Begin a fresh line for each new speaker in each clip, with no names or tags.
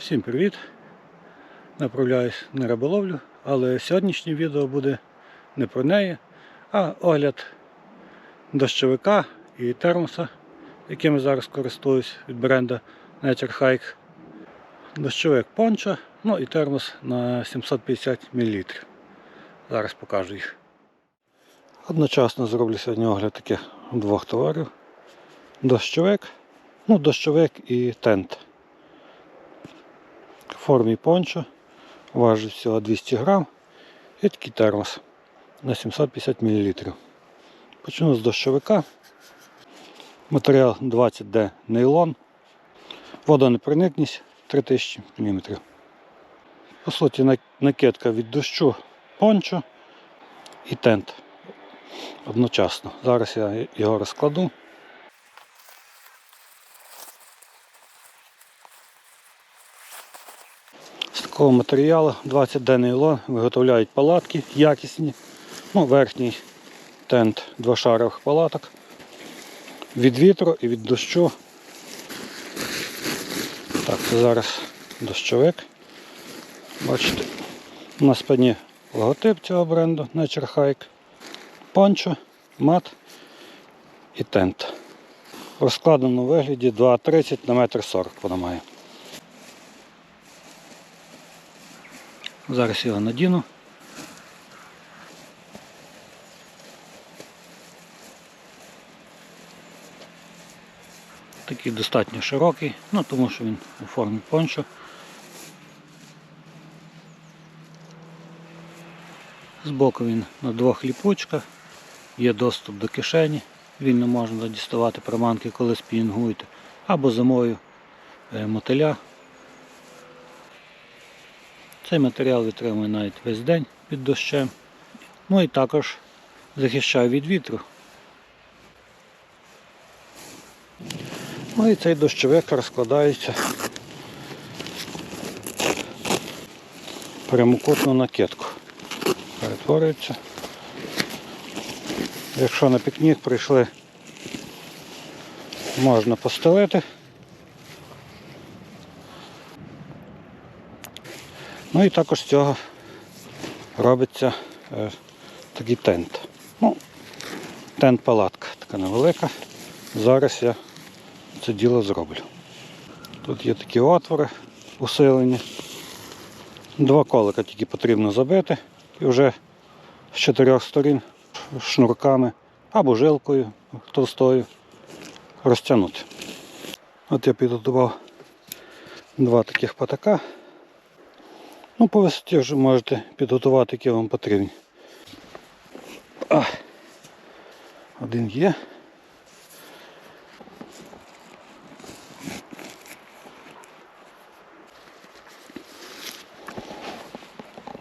Всім привіт! Направляюсь на риболовлю, але сьогоднішнє відео буде не про неї, а огляд дощовика і термоса, яким я зараз користуюсь від бренда Nature Hike. Дощовик пончо, ну і термос на 750 мл. Зараз покажу їх. Одночасно зроблю сьогодні огляд таких двох товарів. Дощовик, ну дощовик і тент формі пончо, важить всього 200 грам і такий термос на 750 мл. Почну з дощовика. Матеріал 20D нейлон, водонепроникність 3000 мм. По суті, накидка від дощу пончо і тент одночасно. Зараз я його розкладу. Такого матеріалу 20D нейлон виготовляють палатки якісні. Ну, верхній тент двошарових палаток. Від вітру і від дощу. Так, це зараз дощовик. Бачите, на спині логотип цього бренду Nature Hike. Пончо, мат і тент. В розкладеному вигляді 2,30 на 1,40 м вона має. Зараз його надіну. Такий достатньо широкий, ну тому що він у формі пончо. Збоку він на двох ліпучках, є доступ до кишені, вільно можна діставати приманки, коли спінінгуєте, або зимою е, мотиля. Цей матеріал витримує навіть весь день під дощем. Ну і також захищає від вітру. Ну і цей дощовик розкладається прямокутну накидку. Перетворюється. Якщо на пікнік прийшли, можна постелити. Ну і також з цього робиться е, такий тент. Ну, тент-палатка така невелика. Зараз я це діло зроблю. Тут є такі отвори усилені. Два колика тільки потрібно забити і вже з чотирьох сторін шнурками або жилкою товстою розтягнути. От я підготував два таких патака. Ну, по висоті вже можете підготувати, які вам потрібні. А, один є.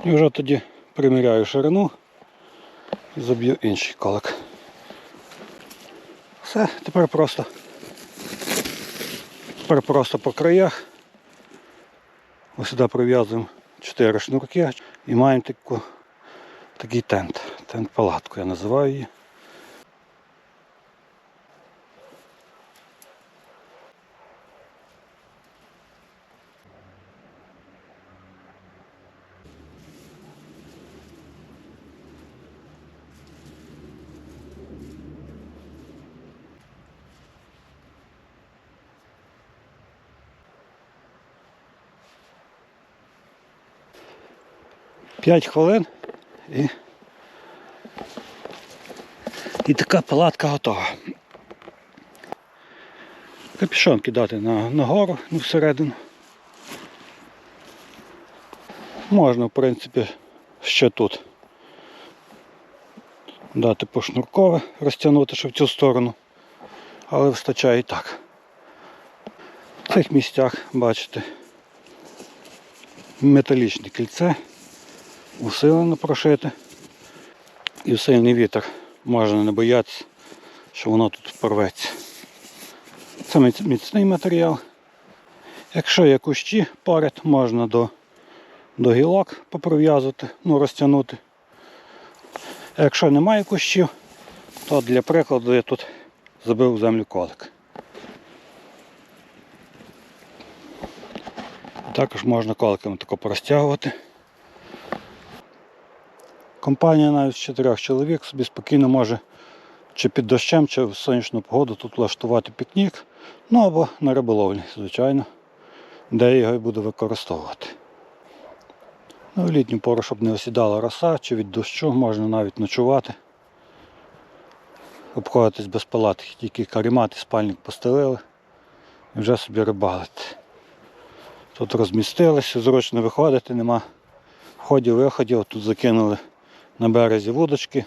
І вже тоді приміряю ширину і заб'ю інший колик. Все, тепер просто тепер просто по краях. Ось сюди прив'язуємо 4 шнурки і маємо таку, такий тент. Тент-палатку я називаю її. П'ять хвилин і, і така палатка готова. Капюшон кидати на, на гору, ну, всередину. Можна, в принципі, ще тут дати пошнуркове, розтягнути, щоб в цю сторону, але вистачає і так. В цих місцях, бачите, металічне кільце усилено прошите. І сильний вітер можна не боятися, що воно тут порветься. Це міцний матеріал. Якщо є кущі поряд, можна до, до гілок поприв'язувати, ну розтягнути. А якщо немає кущів, то для прикладу я тут забив землю колик. Також можна коликами тако порозтягувати. Компанія навіть з чотирьох чоловік собі спокійно може чи під дощем, чи в сонячну погоду тут влаштувати пікнік. Ну або на риболовлі, звичайно, де його і буду використовувати. Ну, в літню пору, щоб не осідала роса, чи від дощу, можна навіть ночувати. Обходитись без палатки, тільки карімат і спальник постелили і вже собі рибалити. Тут розмістилися, зручно виходити, нема входів, виходів, тут закинули на березі вудочки.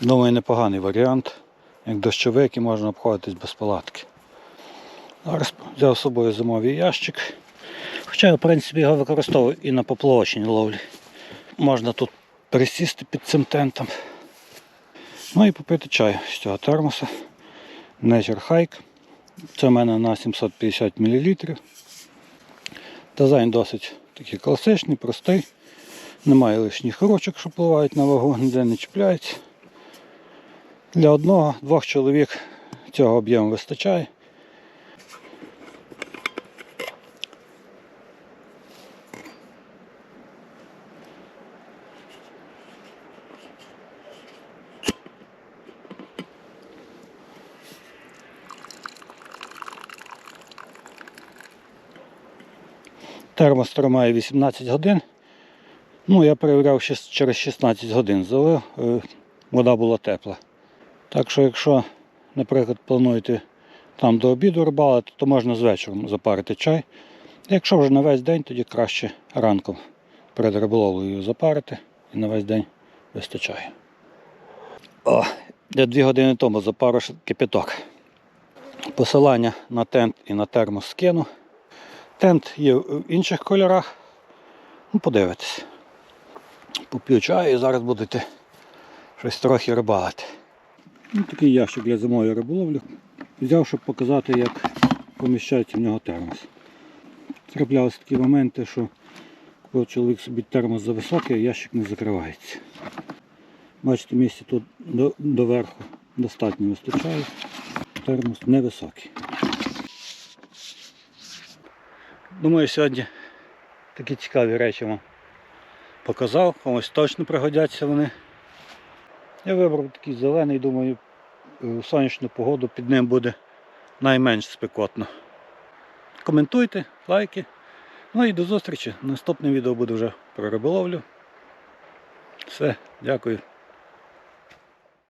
Думаю, непоганий варіант. Як дощовик і можна обходитись без палатки. Зараз взяв з собою зимовий ящик. Хоча, в принципі, його використовую і на поплавочній ловлі. Можна тут пересісти під цим тентом. Ну і попити чаю з цього термоса. Nature Hike. Це в мене на 750 мл. Дизайн досить такий класичний, простий. Немає лишніх ручок, що пливають на вагу, ніде не чіпляється. Для одного-двох чоловік цього об'єму вистачає. Термос тримає 18 годин. Ну, я перевіряв через 16 годин залив, е, вода була тепла. Так що, якщо, наприклад, плануєте там до обіду рибалити, то можна з вечором запарити чай. Якщо вже на весь день, тоді краще ранком перед риболовлею запарити і на весь день вистачає. О, я дві години тому запарив кипяток. Посилання на тент і на термос скину. Тент є в інших кольорах. Ну, подивитесь. Поп'ю чаю і зараз будете щось трохи рибалити. Ну, такий ящик для зимової риболовлі. Взяв, щоб показати, як поміщається в нього термос. Траплялися такі моменти, що коли чоловік собі термос зависокий, ящик не закривається. Бачите, місця тут до, доверху достатньо вистачає. Термос невисокий. Думаю, сьогодні такі цікаві речі вам показав, комусь точно пригодяться вони. Я вибрав такий зелений, думаю, в сонячну погоду під ним буде найменш спекотно. Коментуйте, лайки. Ну і до зустрічі. Наступне відео буде вже про риболовлю. Все, дякую.